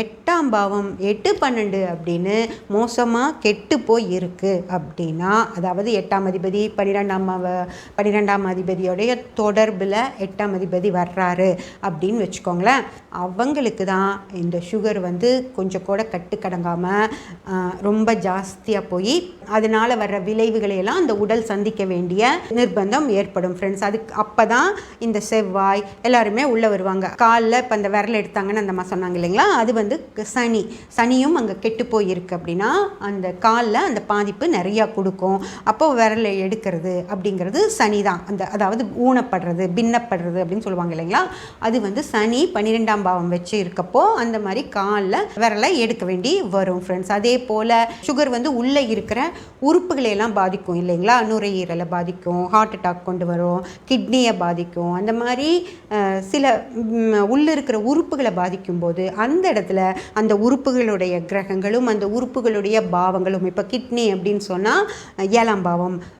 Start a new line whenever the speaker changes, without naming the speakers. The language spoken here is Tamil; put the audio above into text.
எட்டாம் பாவம் எட்டு பன்னெண்டு அப்படின்னு மோசமாக கெட்டு போய் இருக்குது அப்படின்னா அதாவது எட்டாம் அதிபதி பன்னிரெண்டாம் பன்னிரெண்டாம் அதிபதியோடைய தொடர்பில் எட்டாம் அதிபதி வர்றாரு அப்படின்னு வச்சுக்கோங்களேன். அவங்களுக்கு தான் இந்த சுகர் வந்து கொஞ்சம் கூட கட்டுக்கடங்காமல் ரொம்ப ஜாஸ்தியாக போய் அதனால் வர்ற விளைவுகளை எல்லாம் அந்த உடல் சந்திக்க வேண்டிய நிர்பந்தம் ஏற்படும் ஃப்ரெண்ட்ஸ் அதுக்கு அப்போ தான் இந்த செவ்வாய் எல்லாருமே உள்ளே வருவாங்க. காலில் இப்போ அந்த விரல் எடுத்தாங்கன்னு அந்த அம்மா சொன்னாங்க இல்லைங்களா? அது வந்து சனி சனியும் அங்கே கெட்டு போயிருக்கு அப்படின்னா அந்த காலில் அந்த பாதிப்பு நிறையா கொடுக்கும். அப்போ விரலை எடுக்கிறது அப்படிங்கிறது சனி தான் அந்த அதாவது ஊனப்படுறது பின்னப்படுறது அப்படின்னு சொல்லுவாங்க இல்லைங்களா? அது வந்து சனி பன்னிரெண்டாம் பாவம் வச்சு இருக்கப்போ அந்த மாதிரி காலில் விரலை எடுக்க வேண்டி வரும் ஃப்ரெண்ட்ஸ் அதே போல் சுகர் வந்து உள்ளே இருக்கிற உறுப்புகளையெல்லாம் பாதிக்கும் இல்லைங்களா? நுரையீரலை பாதிக்கும் ஹார்ட் அட்டாக் கொண்டு வரும் கிட்னியை பாதிக்கும். அந்த மாதிரி சில உள்ளே இருக்கிற உறுப்புகளை பாதிக்கும் போது அந்த இடத்துல அந்த உறுப்புகளுடைய கிரகங்களும் அந்த உறுப்புகளுடைய பாவங்களும் இப்போ கிட்னி அப்படின்னு சொன்னால் ஏழாம் பாவம்.